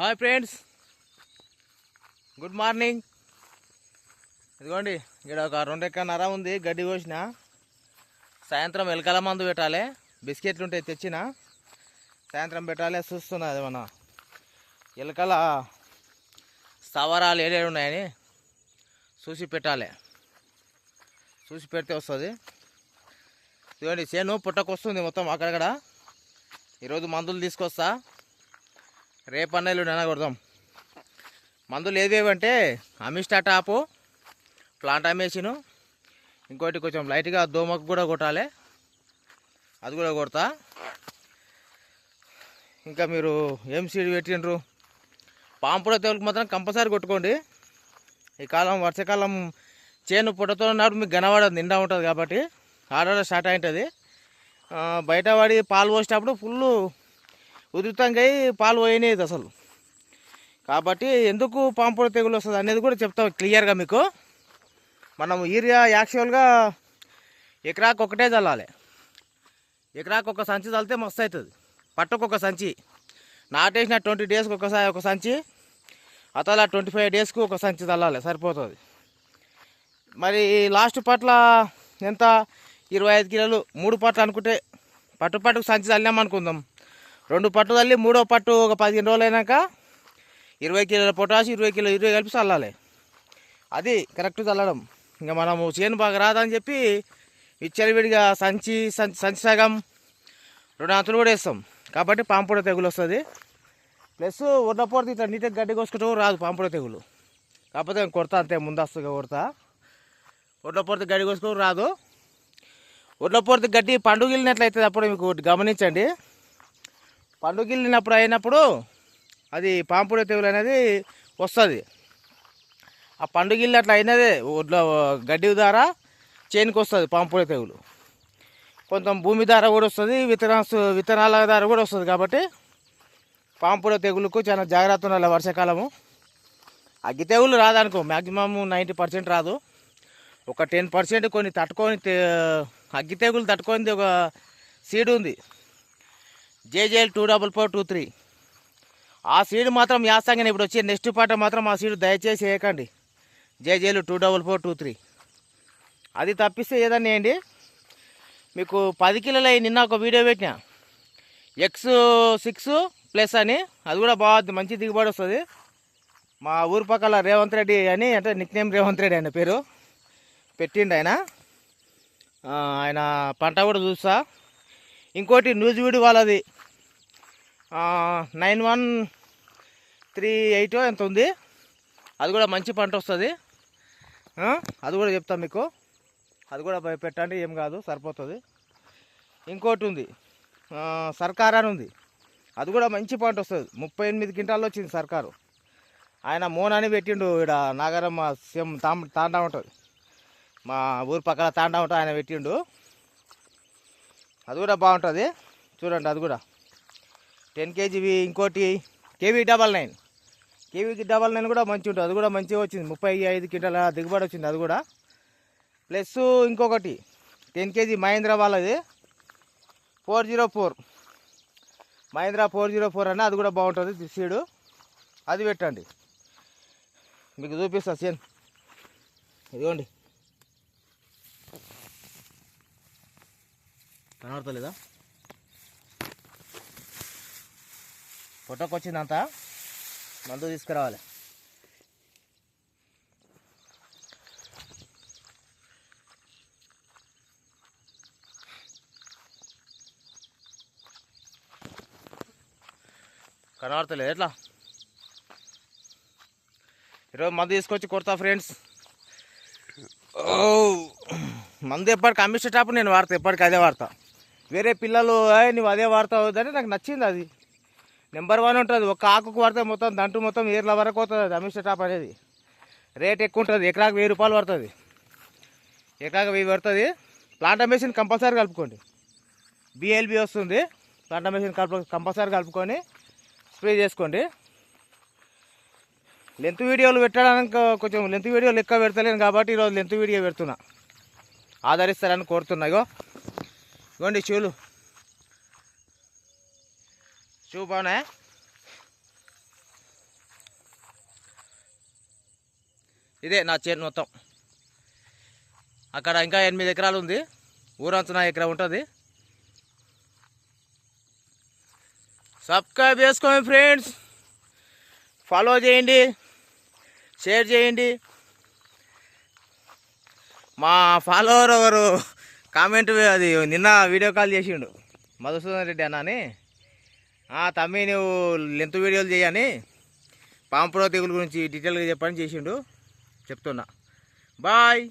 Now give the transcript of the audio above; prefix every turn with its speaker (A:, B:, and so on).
A: Hi friends. Good morning. ఇదిగోండి ఇక్కడ ఒక రెండెక్కన్నర ఉంది గడ్డి కోసిన. సాయంత్రం ఎలకల మందు పెట్టాలి బిస్కెట్లు ఉంటాయి తెచ్చిన. సాయంత్రం పెట్టాలి చూస్తున్నది అది మన ఎలకల స్థవరాలు ఏడేడు ఉన్నాయని చూసి పెట్టాలి. చూసి పెడితే వస్తుంది. ఇదిగోండి చేను పుట్టకొస్తుంది మొత్తం అక్కడక్కడ. ఈరోజు మందులు తీసుకొస్తా. రేపు అన్నలు కొడదాం మందులు ఏవేవంటే అమిస్టా టాపు ప్లాంట్ అమేసిను ఇంకోటి కొంచెం లైట్గా దోమకు కూడా కొట్టాలి. అది కూడా కొడతా. ఇంకా మీరు ఏం సీడ్ పెట్టిండ్రు? పాంపుడ తెగులకు మాత్రం కంపల్సరీ కొట్టుకోండి. ఈ కాలం వర్షాకాలం చేను పుట్టతో ఉన్నప్పుడు మీకు గనవాడ నిండా ఉంటుంది కాబట్టి. ఆర్డర్ స్టార్ట్ అయింటుంది. బయట పడి పాలు పోసేటప్పుడు ఫుల్ ఉధృతంగా పాలు పోయినాయి అసలు. కాబట్టి ఎందుకు పాంపుడు తెగులు వస్తుంది అనేది కూడా చెప్తాం క్లియర్గా మీకు. మనం యూరియా యాక్చువల్గా ఎకరాకు ఒకటే చల్లాలి. ఎకరాకు ఒక సంచి చల్లితే మస్తు అవుతుంది. పట్టుకు ఒక సంచి. నాటేసిన ట్వంటీ డేస్కి ఒకసారి ఒక సంచి. అతల ట్వంటీ ఫైవ్ డేస్కు ఒక సంచి చల్లాలి సరిపోతుంది. మరి లాస్ట్ పట్ల ఎంత? ఇరవై ఐదు కిలోలు. మూడు పట్ల అనుకుంటే పట్టు పట్టుకు సంచి చల్లామనుకుందాం రెండు పట్టు తల్లి మూడో పట్టు ఒక పదిహేను రోజులు అయినాక ఇరవై కిలోల పొటాష్ ఇరవై కిలో ఇరవై కలిపి చల్లాలి. అది కరెక్ట్ చల్లడం. ఇంకా మనము చేను బాగా రాదని చెప్పి విచ్చలవిడిగా సంచి సంచి సంచి సగం రెండు అంతులు కూడా వేస్తాం. కాబట్టి పాంపుడ తెగులు వస్తుంది. ప్లస్ ఉన్నపోతే ఇట్లా నీట్గా గడ్డి కోసుకుంటూ రాదు పాంపుడ తెగులు. కాకపోతే కొడతా అంతే ముందస్తుగా కొడతా. ఒడ్లపొరతి గడ్డి కోసుకొని రాదు. ఒడ్లపొరతి గడ్డి పండుగలినట్లయితే అప్పుడు మీకు గమనించండి. పండుగిలినప్పుడు అయినప్పుడు అది పాంపుడ తెగులు అనేది వస్తుంది. ఆ పండుగిల్లి అట్లా అయినదే ఒడ్ల గడ్డి ద్వారా చేనుకు వస్తుంది పాంపుడ తెగులు. కొంత భూమి ధర కూడా వస్తుంది విత్తన విత్తనాల ద్వారా కూడా వస్తుంది కాబట్టి పాంపుడ తెగులుకు చాలా జాగ్రత్త ఉండాలి వర్షాకాలము. అగ్గి తెగులు రాదనుకో మ్యాక్సిమం నైంటీ పర్సెంట్ రాదు. ఒక టెన్ పర్సెంట్ కొన్ని తట్టుకొని అగ్గి తెగులు తట్టుకొని ఒక సీడ్ ఉంది JJL two double four two three. ఆ సీడ్ మాత్రం యాసంగా ఇప్పుడు వచ్చి నెక్స్ట్ పాట మాత్రం ఆ సీడ్ దయచేసి వేయకండి. JJL two double four two three. అది తప్పిస్తే ఏదన్నా వేయండి. మీకు పది కిలోలు అయ్యి నిన్న ఒక వీడియో పెట్టిన. ఎక్స్ సిక్స్ ప్లస్ అని అది కూడా బాగుంది మంచి దిగుబడి వస్తుంది. మా ఊరు పక్కల రేవంత్ రెడ్డి అని అంటే నిక్ నేమ్ రేవంత్ రెడ్డి ఆయన పేరు. పెట్టిండు ఆయన. ఆయన పంట కూడా చూస్తా. ఇంకోటి న్యూస్ వీడియో వాళ్ళది. నైన్ వన్ త్రీ ఎయిట్ ఎంత ఉంది? అది కూడా మంచి పంట వస్తుంది. అది కూడా చెప్తాం మీకు. అది కూడా పెట్టండి ఏం కాదు సరిపోతుంది. ఇంకోటి ఉంది. సర్కార్ అని ఉంది. అది కూడా మంచి పంట వస్తుంది. ముప్పై ఎనిమిది క్వింటాల్లో వచ్చింది సర్కారు. ఆయన మోన్ అని పెట్టిండు ఇక్కడ నాగరం మా సీఎం తాం తాండా ఉంటుంది. మా ఊరు పక్కన తాండా ఉంటుంది ఆయన పెట్టిండు. అది కూడా బాగుంటుంది. చూడండి అది కూడా. టెన్ కేజీవి ఇంకోటి కేవీ డబల్ నైన్. కేవీకి డబల్ నైన్ కూడా మంచి ఉంటుంది. అది కూడా మంచిగా వచ్చింది. ముప్పై ఐదు క్వింటాల దిగుబడి వచ్చింది అది కూడా. ప్లస్ ఇంకొకటి టెన్ కేజీ మహేంద్ర వాళ్ళది. Four zero four. Mahendra four zero four అన్న అది కూడా బాగుంటుంది. సీడు. అది పెట్టండి. మీకు చూపిస్తా సేన్. ఇదిగోండి. కనబడతలేదా? ఫోటోకి వచ్చిందంతా మందు తీసుకురావాలి. కనబడతలేదు. ఎట్లా? ఈరోజు మందు తీసుకొచ్చి కొడతా ఫ్రెండ్స్. ఓ. మందు ఎప్పటికి అమ్మించేటప్పుడు నేను వాడతా ఎప్పటికి అదే వాడతా. వేరే పిల్లలు "ఏయ్, నువ్వు అదే వాడతావు అని నాకు నచ్చింది అది. నెంబర్ వన్ ఉంటుంది. ఒక ఆకుకు పడితే మొత్తం దంటు మొత్తం ఏర్ల వరకు అవుతుంది అది టాప్ అనేది. రేట్ ఎక్కువ ఉంటుంది. ఎకరాకు వెయ్యి రూపాయలు పడుతుంది. ఎకరాకు వెయ్యి పడుతుంది. ప్లాంట్ మెషిన్ కంపల్సరీ కలుపుకోండి. బిఎల్బి వస్తుంది. ప్లాంట్ మెషిన్ కలుపు కంపల్సరీ కలుపుకొని స్ప్రే చేసుకోండి. లెంత్ వీడియోలు పెట్టడానికి కొంచెం లెంత్ వీడియోలు ఎక్కువ పెడతలేను కాబట్టి ఈరోజు లెంత్ వీడియో పెడుతున్నా. ఆదరిస్తారని కోరుతున్నాయో ఇవ్వండి ఇగోండి చూపానే ఇదే నా చేతి మొత్తం. అక్కడ ఇంకా ఎనిమిది ఎకరాలు ఉంది. ఊరంచనా ఎకరా ఉంటుంది. సబ్స్క్రైబ్ చేసుకోండి ఫ్రెండ్స్ ఫాలో చేయండి. షేర్ చేయండి. మా ఫాలోవర్ ఎవరు? కామెంట్ అది నిన్న వీడియో కాల్ చేసిండు. మధుసూదన్ రెడ్డి అన్నా అని తమ్మి నువ్వు లెంత్ వీడియోలు చేయని? పాంపురో తెగులు గురించి డీటెయిల్గా చెప్పని చేసిండు. చెప్తున్నా. బాయ్